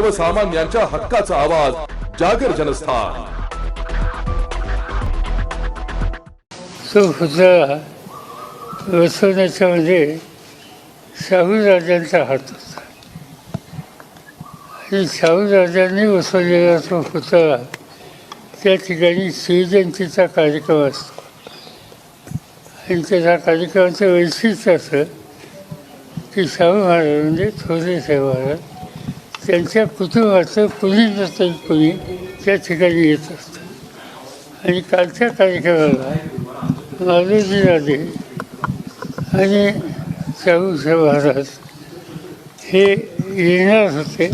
सर्वसामान्यांच्या हक्काचा आवाज जागर जनस्थान. तो पुतळा बसवण्याच्या म्हणजे शाहू राजांचा हात होता. आणि शाहू राजांनी बसवलेला तो पुतळा त्या ठिकाणी शिवजयंतीचा कार्यक्रम असतो. आणि त्या कार्यक्रमाचं वैशिष्ट्य असं की शाहू महाराज म्हणजे थोरले साहेब महाराज त्यांच्या कुटुंबाचं कुणी नसेल कुणी त्या ठिकाणी येत असतं. आणि कालच्या कार्यक्रमाला माधवजी राजे आणि शाहूसाहेब महाराज हे येणार होते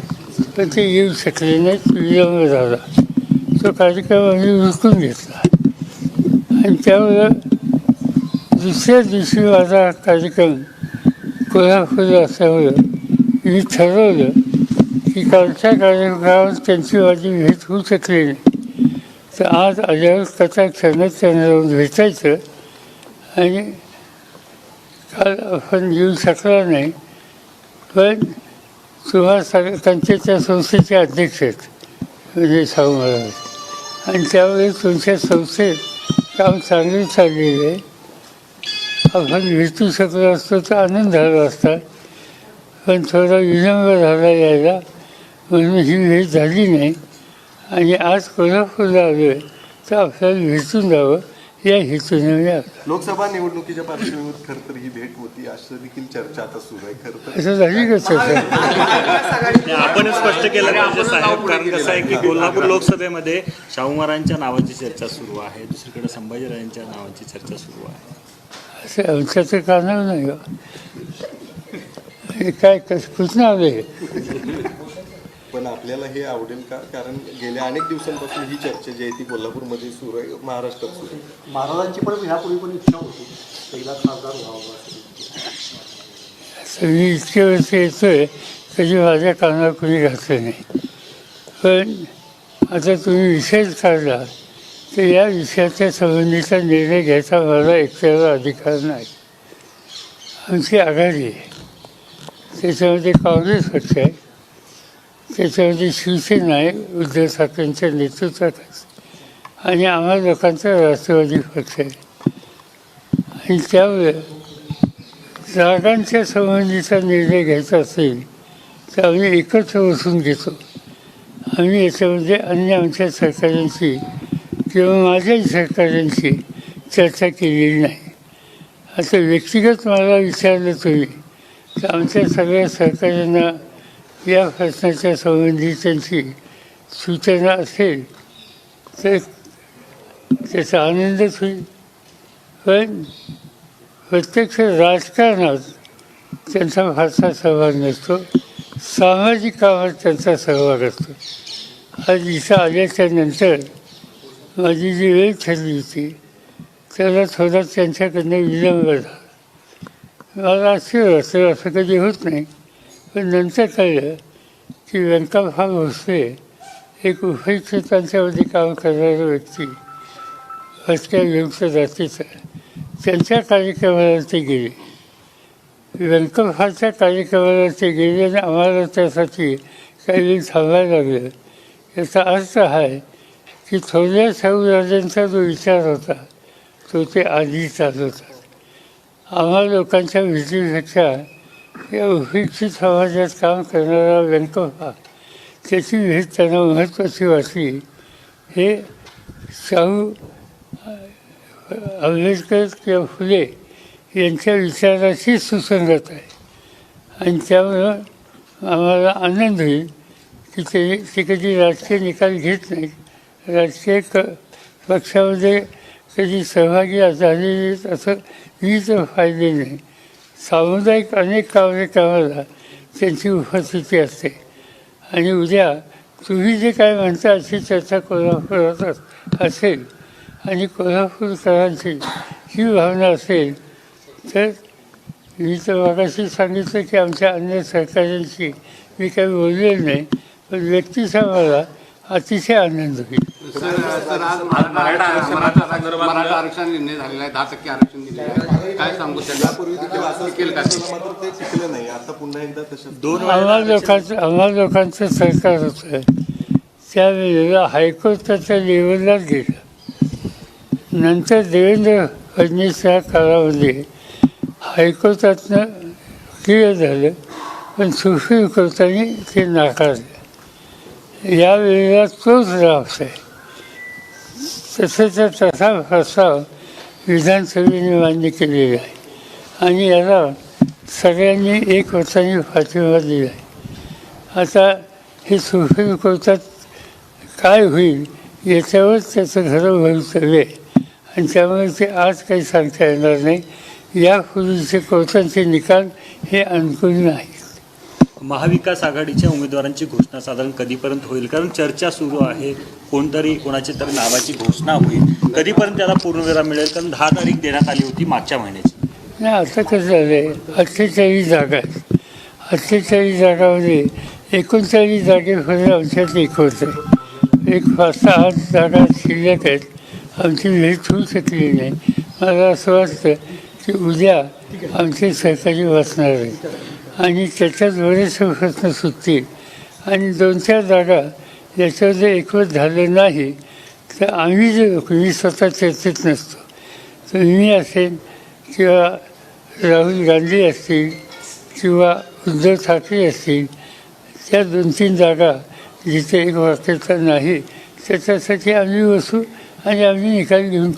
पण ते येऊ शकले नाहीत विलंब झाला. तो कार्यक्रम आम्ही विकून घेतला. आणि त्यामुळं दुसऱ्या दिवशी माझा कार्यक्रम कोल्हापूर असल्यामुळं मी ठरवलं की कालच्या कार्यक्रमावर त्यांची माझी भेट होऊ शकली नाही. तर आज आल्यावर कथा क्षणात त्यांना जाऊन भेटायचं आणि काल आपण येऊ शकला नाही. पण सुभाष सगळ्या त्यांचे त्या संस्थेचे अध्यक्ष आहेत. म्हणजे शाहू महाराज. आणि त्यावेळी तुमच्या संस्थेत काम चांगले चाललेले आहे. आपण भेटू शकलो असतो तर आनंद झाला असता. पण थोडा विलंब झाला यायला. म्हणून ही भेट झाली नाही आणि आज कोल्हापूरला आलो आहे तर आपल्याला भेटून जावं या हेतूने लोकसभा निवडणुकीच्या पार्श्वभूमीवर खरं तर ही भेट होती. असं देखील चर्चा आता सुरू आहे खरं तर. असं झाली का चर्चा? आपण स्पष्ट केलं पाहिजे साहेब. कारण कसं आहे की कोल्हापूर लोकसभेमध्ये शाहू महाराजांच्या नावाची चर्चा सुरू आहे. दुसरीकडे संभाजीराजांच्या नावाची चर्चा सुरू आहे. असं आमच्या तर कानावर नाही हो. काय कस कुठनं आलं? हे पण आपल्याला हे आवडेल का? कारण गेल्या अनेक दिवसांपासून ही चर्चा जी आहे ती कोल्हापूरमध्ये सुरू आहे महाराष्ट्रात सुरू आहे. महाराजांची पण ह्यापूर्वी पण इच्छा होती. पहिला खासदार व्हावा मी इतके वर्ष येतोय कधी माझ्या कानावर कुणी घातलं नाही. पण आता तुम्ही विषयच काढला तर या विषयाच्या संबंधीचा निर्णय घ्यायचा मला एकट्याला अधिकार नाही. आमची आघाडी आहे. त्याच्यामध्ये काँग्रेस पक्ष आहे. त्याच्यामध्ये शिवसेना आहे उद्धव ठाकरेंच्या नेतृत्वात आणि आम्हा लोकांचा राष्ट्रवादी पक्ष आहे. आणि त्यामुळे जागांच्या संबंधीचा निर्णय घ्यायचा असेल तर आम्ही एकत्र बसून घेतो. आम्ही याच्यामध्ये अन्य आमच्या सरकारांशी किंवा माझ्याही सरकारांशी चर्चा केलेली नाही. आता व्यक्तिगत मला विचारलं तुम्ही तर आमच्या सगळ्या सरकारांना या प्रश्नाच्या संबंधी त्यांची सूचना असेल तर त्याचा आनंदच होईल. पण प्रत्यक्ष राजकारणात त्यांचा फारसा सहभाग नसतो. सामाजिक कामात त्यांचा सहभाग असतो. आज इथं आल्याच्यानंतर माझी जी वेळ ठरली होती त्याला थोडा त्यांच्याकडनं विलंब झाला. मला आश्चर्य वाटतं असं कधी होत नाही. पण नंतर कळलं की व्यंकटराव भोसले एक उपयुक्त त्यांच्यामध्ये काम करणारा व्यक्ती हटक्या विमुक्त जातीचा त्यांच्या कार्यक्रमाला ते गेले हाच्या कार्यक्रमाला ते गेले आणि आम्हाला त्यासाठी काही वेळ थांबायला लागलं. याचा अर्थ आहे की थोड्या राजांचा जो विचार होता तो ते आधी चालवतात आम्हा लोकांच्या भेटीपेक्षा या उपेक्षित समाजात काम करणारा व्यंकप्पा त्याची भेट त्यांना महत्त्वाची वाटली. हे शाहू आंबेडकर किंवा फुले यांच्या विचाराशी सुसंगत आहे. आणि त्यामुळं आम्हाला आनंद होईल की ते ते कधी राजकीय निकाल घेत नाहीत. राजकीय क पक्षामध्ये कधी सहभागी झालेले असं मी तर फायदे नाही. सामुदायिक अनेक कार्यक्रमाला त्यांची उपस्थिती असते. आणि उद्या तुम्ही जे काय म्हणता अशी चर्चा कोल्हापुरात असेल आणि कोल्हापूरकरांची ही भावना असेल तर मी तर मागाशी सांगितलं की आमच्या अन्य सहकाऱ्यांशी मी काही बोललेलं नाही पण व्यक्तीचा मला अतिशय आनंद होईल. सर आज मराठा आरक्षण निर्णय झालेला आहे दहा टक्के आरक्षण दिलेलं आहे. काय सांगू त्याला यापूर्वी देखील असं टिकेल का ते? मात्र ते टिकलं नाही. आता पुन्हा एकदा तसंच दोन आम्हा लोकांचं आम्हा लोकांचं सरकार होतं. त्यावेळेला हायकोर्टाच्या लेवललाच गेलं. नंतर देवेंद्र फडणवीस या काळामध्ये हायकोर्टातनं क्लिअर झालं पण सुप्रीम कोर्टाने ते नाकारलं. यावेळेला तोच राहत आहे तसंचा तसा प्रस्ताव विधानसभेने मान्य केलेला आहे. आणि याला सगळ्यांनी एक वर्षाने पाठिंबा दिला आहे. आता हे सुप्रीम कोर्टात काय होईल याच्यावर त्याचं खरं भवितव्य आहे आणि त्यामुळे ते आज काही सांगता येणार नाही. यापूर्वीचे कोर्टांचे निकाल हे अनुकूल नाहीत. महाविकास आघाडीच्या उमेदवारांची घोषणा साधारण कधीपर्यंत होईल? कारण चर्चा सुरू आहे कोणतरी कोणाची तरी नावाची घोषणा होईल. कधीपर्यंत त्याला पूर्णविराम मिळेल? कारण दहा तारीख देण्यात आली होती मागच्या महिन्याची. नाही आता कसं झालं आहे अठ्ठेचाळीस जागा आहेत. अठ्ठेचाळीस जागामध्ये एकोणचाळीस जागेमध्ये आमच्यात एक होतं. एक पाच सहा आठ जागा शिल्लक आहेत. आमची भेट होऊ शकली नाही. मला असं वाटतं की उद्या आमचे सहकारी वाचणार आहे आणि त्याच्यात बरेचसे प्रश्न सुटतील आणि दोन चार जागा याच्यामध्ये एकवट झालं नाही तर आम्ही जे लोक मी स्वतः चर्चेत नसतो. तर मी असेल किंवा राहुल गांधी असतील किंवा उद्धव ठाकरे असतील त्या दोन तीन जागा जिथे एक वाक्यता नाही त्याच्यासाठी आम्ही बसू आणि आम्ही निकाल घेऊन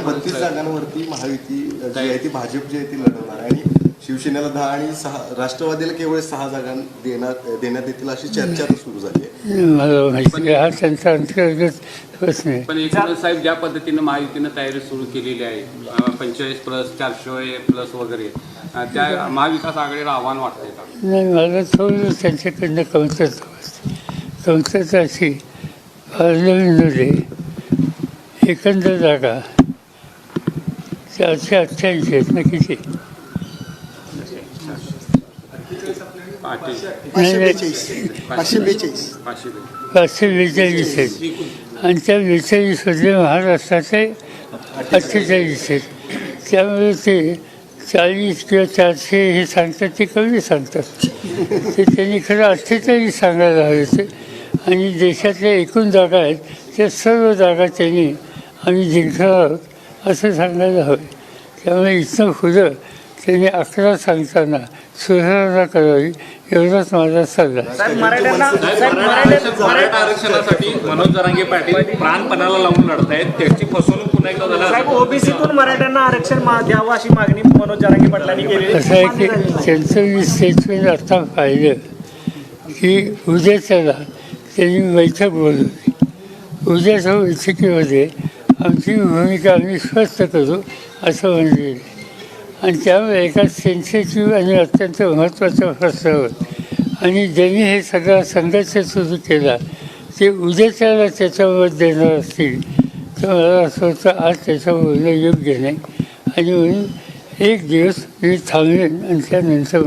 बत्तीस जागांवरती महायुती जी आहे ती भाजप जी आहे ती लढवणार आहे. आणि शिवसेनेला दहा आणि सहा राष्ट्रवादीला केवळ सहा जागा देण्यात देण्यात येतील अशी चर्चा सुरू झाली आहे. हा त्यांचा अंतर्गत पण एकनाथ साहेब ज्या पद्धतीनं महायुतीनं तयारी सुरू केलेली आहे पंचेचाळीस प्लस चारशे प्लस वगैरे त्या महाविकास आघाडीला आव्हान वाटतंय का? नाही मला थोडं त्यांच्याकडनं कमतरता वाटते. कमतरता अशी एकंदर जागा चारशे अठ्ठ्याऐंशी आहेत ना किती पाचशे. नाही, नाही, पाचशे पाचशे बेचाळीस. आहेत. आणि त्या बेचाळीसमध्ये महाराष्ट्राचे अठ्ठेचाळीस आहेत. त्यामुळे ते चाळीस किंवा चारशे हे सांगतात ते कमी सांगतात. ते त्यांनी खरं अठ्ठेचाळीस सांगायला हवे होते. आणि देशातल्या एकूण जागा आहेत त्या सर्व जागा त्यांनी आम्ही जिंकणार आहोत असं सांगायला हवे. त्यामुळे इथनं पुढं त्यांनी अकरा सांगताना सुधारणा करावी एवढाच माझा सल्ला. आहे. मराठा आरक्षणासाठी मनोज जरांगे पाटील प्राणपणाला लावून लढतायत त्याची फसवणूक पुन्हा एकदा झाली ओबीसीतून मराठ्यांना आरक्षण द्यावं अशी मागणी मनोज जरांगे पाटलांनी केली. असं आहे की त्यांचं मी स्टेटमेंट आता पाहिलं की उद्याच्याला त्यांनी बैठक बोलवली. उद्याच्या बैठकीमध्ये आमची भूमिका आम्ही स्पष्ट करू असं म्हणलेलं आणि त्यामुळे एका सेन्सेटिव्ह आणि अत्यंत महत्त्वाच्या प्रस्ताव आणि ज्यांनी हे सगळा संघर्ष सुरू केला ते उद्याच्याला त्याच्यावर देणार असतील. तर मला असं होतं आज त्याच्यावर बोलणं योग्य नाही. आणि म्हणून एक दिवस मी थांबेन आणि त्यानंतर